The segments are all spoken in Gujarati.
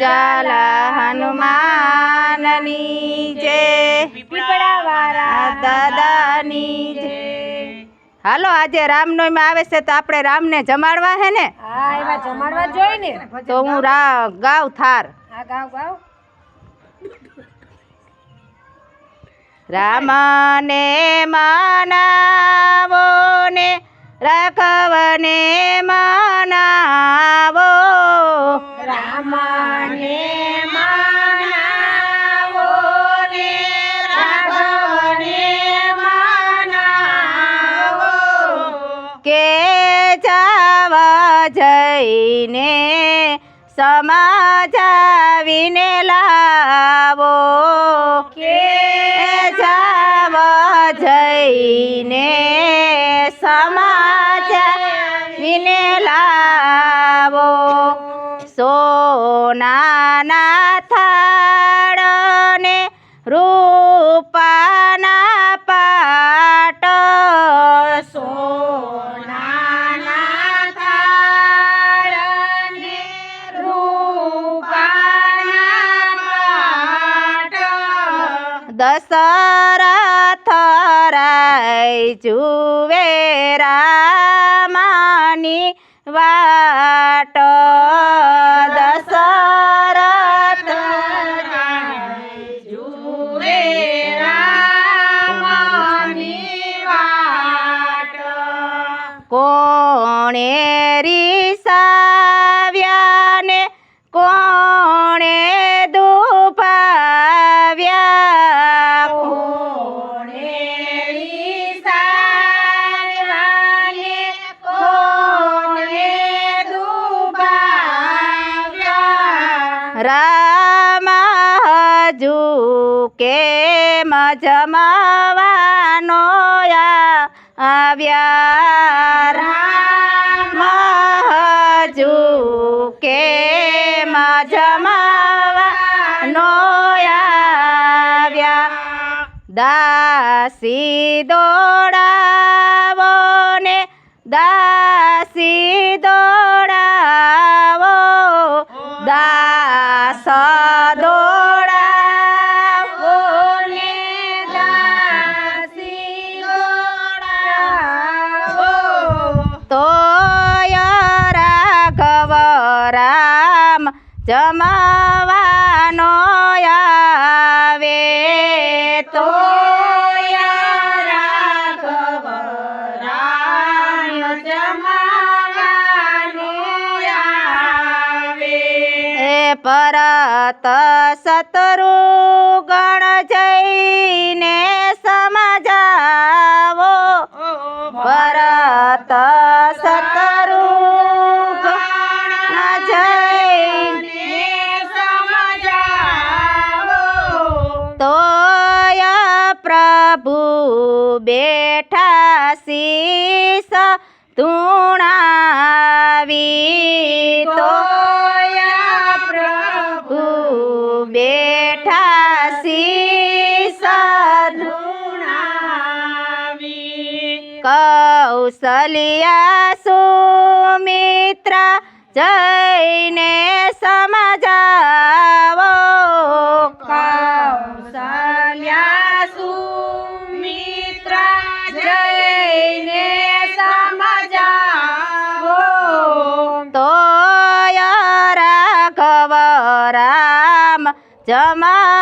ઝાલા હનુમાનની જય પીપળાવાળા દાદાની જય હાલો આજે રામનવમી આવે છે તો આપણે રામને જમાડવા હે ને? હા એવા જમાડવા જોઈએ ને. તો હું રા ગાવ થાર. હા ગાવ ગાવ. રામને મનાવો ને રાઘવને મનાવો. કે જાવા જઈને સમાજાવીને લાવો કે જાવા જઈને સમાજાવીને લાવો સોનાના થાળને જુએ રામાની વાટ દશરથ. જુએ રામની વાટ. કોણે રીસાવ્યા હજુ કેમ જમાવાનો આવ્યા. રામ હજુ કેમ જમાવાનો આવ્યા. દાસી દોડાવો જમાવાનો આવે તો પરત સતરુ ગણ જઈને કૌશલ્યા સુમિત્રા જઈને સમજાવો. કૌશલ્યા સુમિત્રા જઈને સમજાવો. તોય રાઘવ રામ જમાવાનો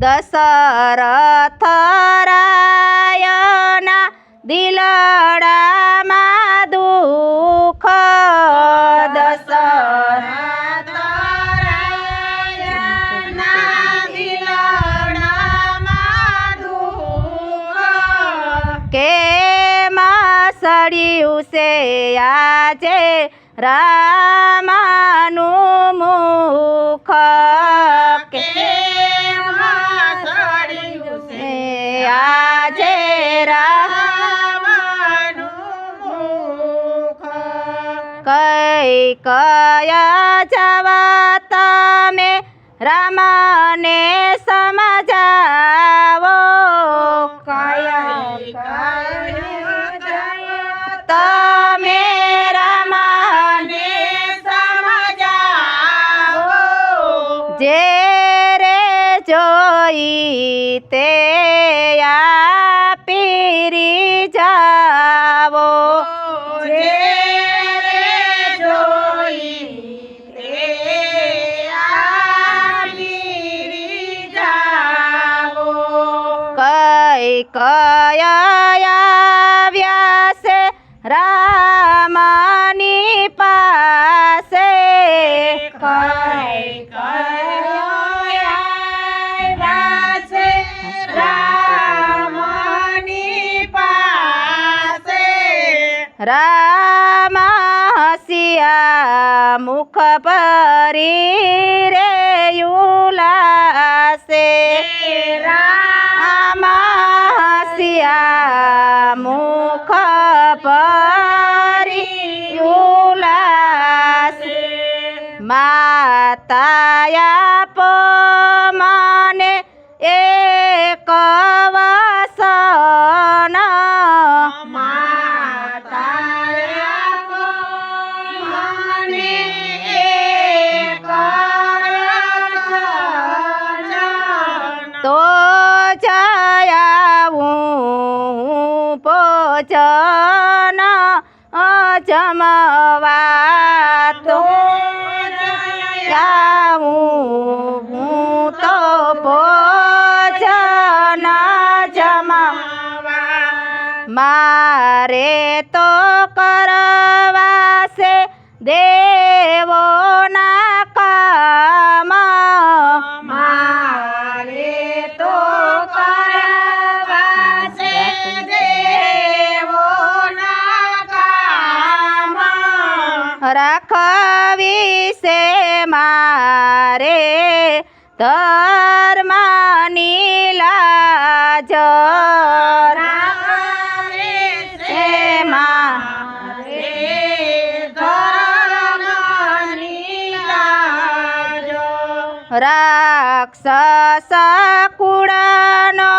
દશરથ રાયના દિલડામાં દુઃખ. દશરથ સળિયું છે આજે રામાનું મુખ? રાજે કઈ કયા જવા તમે રામને સમજાવો? તમે રામને સમજાવો? જે જોઈ તે કયા વ્યાસે રામની પાસે. રામ હસિયા મુખ પરી રે યુલાસે. રામ માતાયા પમાને એક વસન. તો જયાવું પોચન જમવા તો હું તો ભોજન જમા મારે તો કરવાશે દેવોના કામ રાક્ષસ કુળનો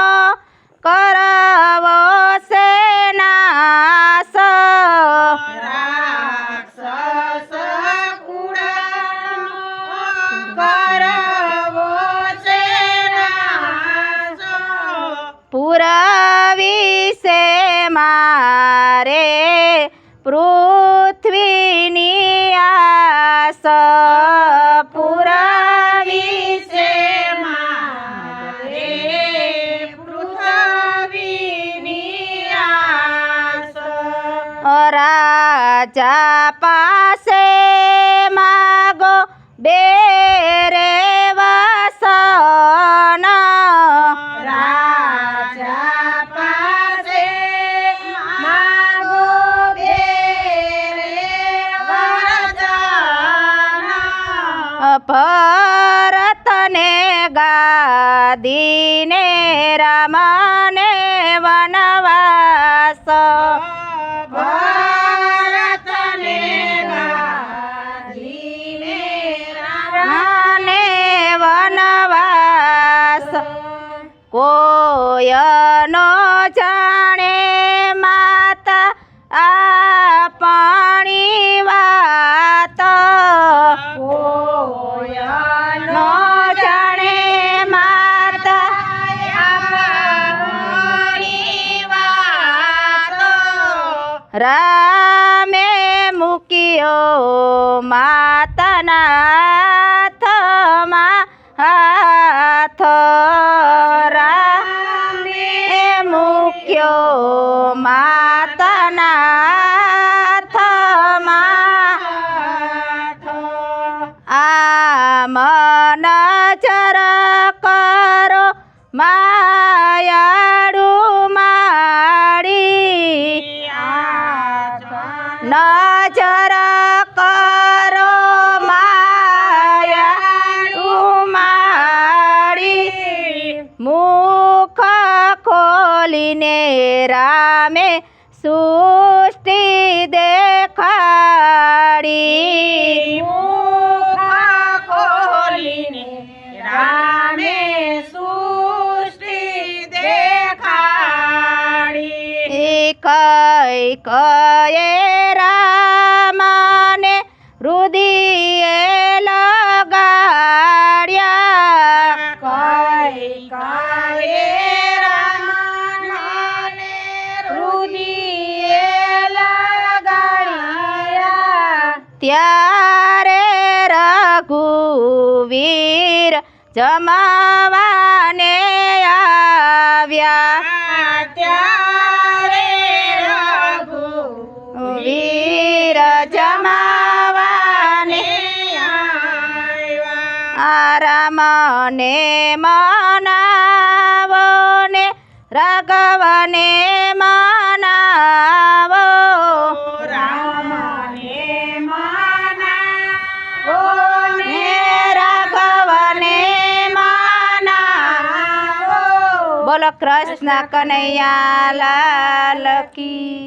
રાજા પાસે માગો બેરે વસન. રાજા પાસે માગો બેરે ભરતને ગાદીને કોયનો જાણે માતા આ પાણી વાત. નો જાણે માતા રામે મૂક્યો માતાના ખોલીને રામે સૃષ્ટિ દેખાડી. મુખ ખોલીને રામે સૃષ્ટિ દેખાડી. કઈ કયે રામને ત્યારે રઘુવીર જમાવાને આવ્યા. ત્યારે રઘુવીર જમાવાને આરામને મનાવને રઘવને મા કૃષ્ણ કનૈયા લાલ કી.